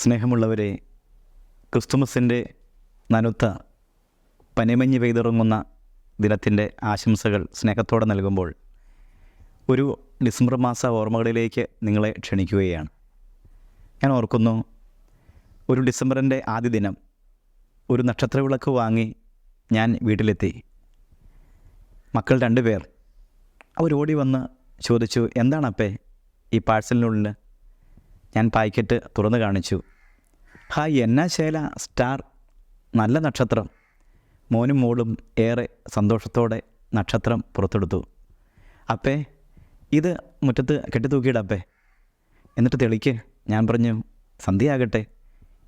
സ്നേഹമുള്ളവരെ ക്രിസ്തുമസിന്റെ നനുത്ത പനിമഞ്ഞ് പെയ്തിറങ്ങുന്ന ദിനത്തിന്റെ ആശംസകൾ സ്നേഹത്തോടെ നൽകുമ്പോൾ ഒരു ഡിസംബർ മാസ ഓർമ്മകളിലേക്ക് നിങ്ങളെ ക്ഷണിക്കുകയാണ്. ഞാൻ ഓർക്കുന്നു ഒരു ഡിസംബറിന്റെ ആദ്യ ദിനം ഒരു നക്ഷത്രവിളക്ക് വാങ്ങി ഞാൻ വീട്ടിലെത്തി. മക്കൾ രണ്ടുപേർ അവരോടി വന്ന് ചോദിച്ചു എന്താണപ്പേ ഈ പാഴ്സലിനുള്ളിൽ ഞാൻ പാക്കറ്റ് തുറന്നു കാണിച്ചു. ഹായ് എന്നാ ശേല? സ്റ്റാർ. നല്ല നക്ഷത്രം. മോനും മോളും ഏറെ സന്തോഷത്തോടെ നക്ഷത്രം പുറത്തെടുത്തു. അപ്പേ ഇത് മുറ്റത്ത് കെട്ടിത്തൂക്കിയിടപ്പേ എന്നിട്ട് തെളിക്ക്. ഞാൻ പറഞ്ഞു സന്ധ്യയാകട്ടെ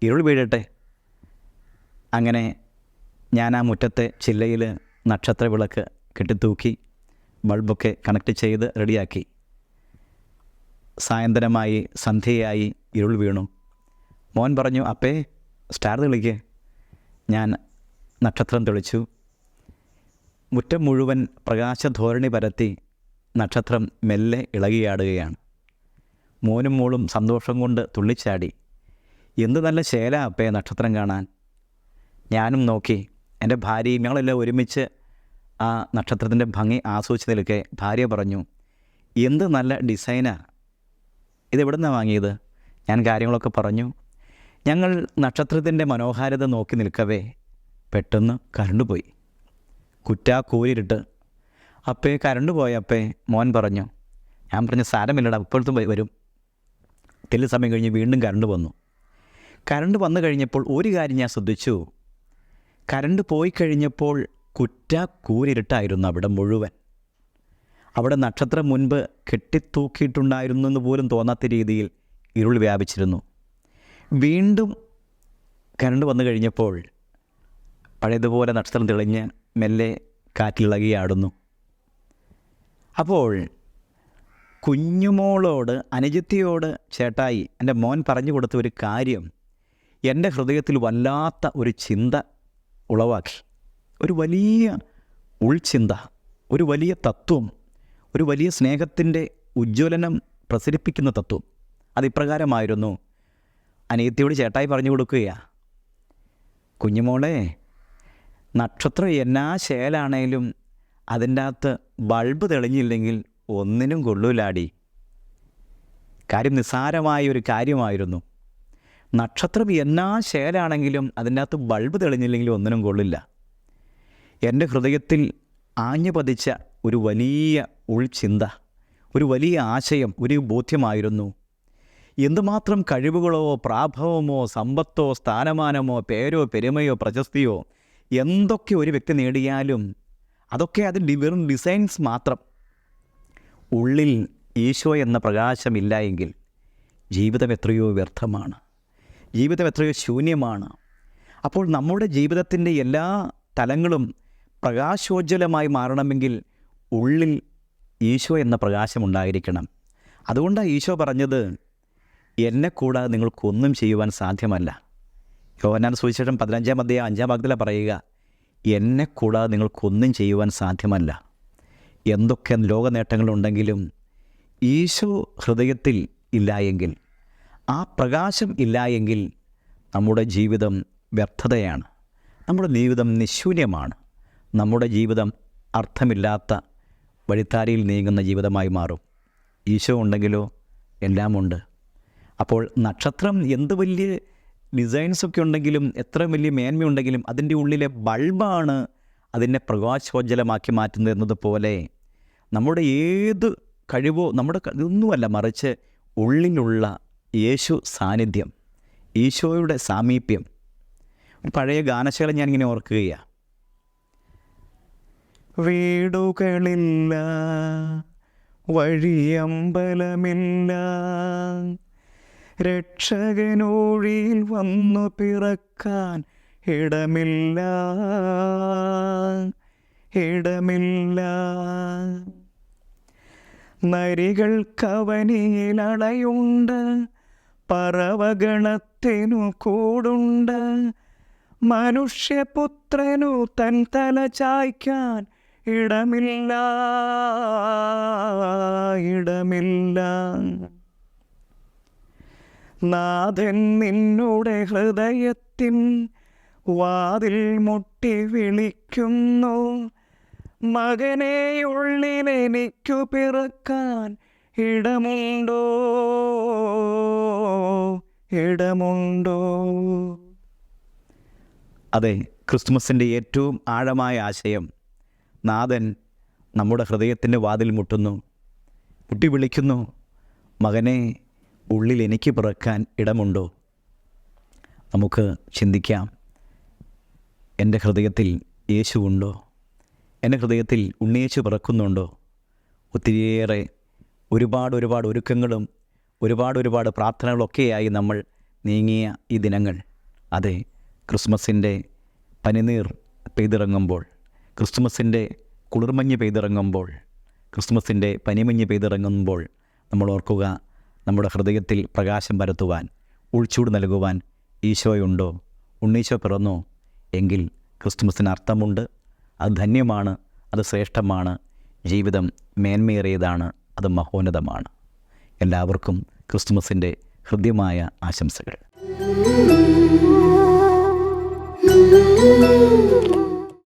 ഇരുൾ വീഴട്ടെ. അങ്ങനെ ഞാൻ ആ മുറ്റത്തെ ചില്ലയിൽ നക്ഷത്ര വിളക്ക് കെട്ടിത്തൂക്കി ബൾബൊക്കെ കണക്ട് ചെയ്ത് റെഡിയാക്കി. സായന്തനമായി സന്ധ്യയായി ഇരുൾ വീണു. മോൻ പറഞ്ഞു അപ്പേ സ്റ്റാർ തെളിക്ക് ഞാൻ നക്ഷത്രം തെളിച്ചു. മുറ്റം മുഴുവൻ പ്രകാശധോരണി പരത്തി നക്ഷത്രം മെല്ലെ ഇളകിയാടുകയാണ്. മോനും മോളും സന്തോഷം കൊണ്ട് തുള്ളിച്ചാടി. എന്ത് നല്ല ശേല അപ്പേ നക്ഷത്രം കാണാൻ. ഞാനും നോക്കി. എന്റെ ഭാര്യയും ഞങ്ങളെല്ലാം ഒരുമിച്ച് ആ നക്ഷത്രത്തിന്റെ ഭംഗി ആസ്വദിച്ച് നിൽക്കെ ഭാര്യ പറഞ്ഞു എന്ത് നല്ല ഡിസൈനാ ഇതെവിടെ നിന്നാണ് വാങ്ങിയത്? ഞാൻ കാര്യങ്ങളൊക്കെ പറഞ്ഞു. ഞങ്ങൾ നക്ഷത്രത്തിന്റെ മനോഹാരിത നോക്കി നിൽക്കവേ പെട്ടെന്ന് കരണ്ട് പോയി. കുറ്റാ കൂരിട്ട് അപ്പേ കരണ്ട് പോയ അപ്പേ മോൻ പറഞ്ഞു. ഞാൻ പറഞ്ഞു സാരമില്ലടാ ഇപ്പോഴത്തും വരും. തെല്ല് സമയം കഴിഞ്ഞ് വീണ്ടും കരണ്ട് വന്നു. കരണ്ട് വന്നു കഴിഞ്ഞപ്പോൾ ഒരു കാര്യം ഞാൻ ശ്രദ്ധിച്ചു. കരണ്ട് പോയി കഴിഞ്ഞപ്പോൾ കുറ്റ കൂരിട്ടായിരുന്നു അവിടെ മുഴുവൻ. അവിടെ നക്ഷത്രം മുൻപ് കെട്ടിത്തൂക്കിയിട്ടുണ്ടായിരുന്നു എന്ന് പോലും തോന്നാത്ത രീതിയിൽ ഇരുൾ വ്യാപിച്ചിരുന്നു. വീണ്ടും കരണ്ട് വന്നു കഴിഞ്ഞപ്പോൾ പഴയതുപോലെ നക്ഷത്രം തെളിഞ്ഞ് മെല്ലെ കാറ്റിലിളകിയാടുന്നു അപ്പോൾ കുഞ്ഞുമോളോട് അനുജത്തിയോട് ചേട്ടായി എന്റെ മോൻ പറഞ്ഞു കൊടുത്ത ഒരു കാര്യം എന്റെ ഹൃദയത്തിൽ വല്ലാത്ത ഒരു ചിന്ത ഉളവാക്കി. ഒരു വലിയ ഉൾചിന്ത ഒരു വലിയ തത്വം ഒരു വലിയ സ്നേഹത്തിന്റെ ഉജ്ജ്വലനം പ്രസരിപ്പിക്കുന്ന തത്വം. അതിപ്രകാരമായിരുന്നു. അനിയത്തിയോട് ചേട്ടായി പറഞ്ഞു കൊടുക്കുകയാ. കുഞ്ഞുമോളെ നക്ഷത്രം എന്നാ ശേലാണേലും അതിന്റെ അകത്ത് ബൾബ് തെളിഞ്ഞില്ലെങ്കിൽ ഒന്നിനും കൊള്ളൂലാടി. കാര്യം നിസ്സാരമായ ഒരു കാര്യമായിരുന്നു. നക്ഷത്രം എന്നാ ശേലാണെങ്കിലും അതിന്റെ അകത്ത് ബൾബ് തെളിഞ്ഞില്ലെങ്കിൽ ഒന്നിനും കൊള്ളില്ല. എന്റെ ഹൃദയത്തിൽ ആഞ്ഞു പതിച്ച ഒരു വലിയ ഉൾചിന്ത ഒരു വലിയ ആശയം ഒരു ബോധ്യമായിരുന്നു. എന്തുമാത്രം കഴിവുകളോ പ്രാഭവമോ സമ്പത്തോ സ്ഥാനമാനമോ പേരോ പെരുമയോ പ്രശസ്തിയോ എന്തൊക്കെ ഒരു വ്യക്തി നേടിയാലും അതൊക്കെ അത് വെറും ഡിസൈൻസ് മാത്രം. ഉള്ളിൽ ഈശോ എന്ന പ്രകാശമില്ല എങ്കിൽ ജീവിതം എത്രയോ വ്യർത്ഥമാണ്. ജീവിതം എത്രയോ ശൂന്യമാണ്. അപ്പോൾ നമ്മുടെ ജീവിതത്തിന്റെ എല്ലാ തലങ്ങളും പ്രകാശോജ്വലമായി മാറണമെങ്കിൽ ഉള്ളിൽ ഈശോ എന്ന പ്രകാശമുണ്ടായിരിക്കണം. അതുകൊണ്ടാണ് ഈശോ പറഞ്ഞത് എന്നെ കൂടാതെ നിങ്ങൾക്കൊന്നും ചെയ്യുവാൻ സാധ്യമല്ല. യോഹനാൻ സുവിശേഷം പതിനഞ്ചാം അധ്യായം അഞ്ചാം ഭാഗത്തിലാണ് പറയുക എന്നെ കൂടാതെ നിങ്ങൾക്കൊന്നും ചെയ്യുവാൻ സാധ്യമല്ല. എന്തൊക്കെ ലോക നേട്ടങ്ങളുണ്ടെങ്കിലും ഈശോ ഹൃദയത്തിൽ ഇല്ല എങ്കിൽ ആ പ്രകാശം ഇല്ല എങ്കിൽ നമ്മുടെ ജീവിതം വ്യർത്ഥതയാണ്. നമ്മുടെ ജീവിതം നിശൂന്യമാണ്. നമ്മുടെ ജീവിതം അർത്ഥമില്ലാത്ത വഴിത്താരിയിൽ നീങ്ങുന്ന ജീവിതമായി മാറും. ഈശോ ഉണ്ടെങ്കിലോ? എല്ലാമുണ്ട്. അപ്പോൾ നക്ഷത്രം എന്ത് വലിയ ഡിസൈൻസൊക്കെ ഉണ്ടെങ്കിലും എത്ര വലിയ മേന്മയുണ്ടെങ്കിലും അതിന്റെ ഉള്ളിലെ ബൾബാണ് അതിനെ പ്രകാശോജ്ജലമാക്കി മാറ്റുന്നത് എന്നതുപോലെ നമ്മുടെ ഏത് കഴിവോ നമ്മുടെ ഇതൊന്നുമല്ല മറിച്ച് ഉള്ളിലുള്ള യേശു സാന്നിധ്യം ഈശോയുടെ സാമീപ്യം. പഴയ ഗാനശാല ഞാനിങ്ങനെ ഓർക്കുകയാണ് വീടുകളില്ല വഴിയമ്പലമില്ല. രക്ഷകനൂഴിയിൽ വന്നു പിറക്കാൻ ഇടമില്ല ഇടമില്ല. നരികൾ കവനിയിലടയുണ്ട് പറവഗണത്തിനു കൂടുണ്ട്. മനുഷ്യപുത്രനു തൻ തല ചായ്ക്കാൻ ഇടമില്ല ഇടമില്ല. നാഥൻ നിന്നുടെ ഹൃദയത്തിൻ വാതിൽ മുട്ടി വിളിക്കുന്നു. മകനെ ഉള്ളിലെനിക്കു പിറക്കാൻ ഇടമുണ്ടോ? ഇടമുണ്ടോ? അതെ ക്രിസ്തുമസിന്റെ ഏറ്റവും ആഴമായ ആശയം നാഥൻ നമ്മുടെ ഹൃദയത്തിന്റെ വാതിൽ മുട്ടുന്നു. കുട്ടി വിളിക്കുന്നു മകനെ ഉള്ളിൽ എനിക്ക് പിറക്കാൻ ഇടമുണ്ടോ? നമുക്ക് ചിന്തിക്കാം എന്റെ ഹൃദയത്തിൽ യേശു ഉണ്ടോ? എന്റെ ഹൃദയത്തിൽ ഉണ്ണിയേശു പിറക്കുന്നുണ്ടോ? ഒത്തിരിയേറെ ഒരുപാട് ഒരുപാട് ഒരുക്കങ്ങളും ഒരുപാട് ഒരുപാട് പ്രാർത്ഥനകളൊക്കെയായി നമ്മൾ നീങ്ങിയ ഈ ദിനങ്ങൾ. അതെ ക്രിസ്മസിന്റെ പനിനീർ പെയ്തിറങ്ങുമ്പോൾ ക്രിസ്മസിന്റെ കുളിർമഞ്ഞ് പെയ്തിറങ്ങുമ്പോൾ ക്രിസ്തുമസിന്റെ പനിമഞ്ഞ് പെയ്തിറങ്ങുമ്പോൾ നമ്മൾ ഓർക്കുക നമ്മുടെ ഹൃദയത്തിൽ പ്രകാശം പരത്തുവാൻ ഉൾച്ചൂട് നൽകുവാൻ ഈശോയുണ്ടോ? ഉണ്ണീശോ പിറന്നോ? എങ്കിൽ ക്രിസ്തുമസിന് അർത്ഥമുണ്ട് അത് ധന്യമാണ് അത് ശ്രേഷ്ഠമാണ് ജീവിതം മേന്മയേറിയതാണ് അത് മഹോന്നതമാണ്. എല്ലാവർക്കും ക്രിസ്തുമസിന്റെ ഹൃദ്യമായ ആശംസകൾ.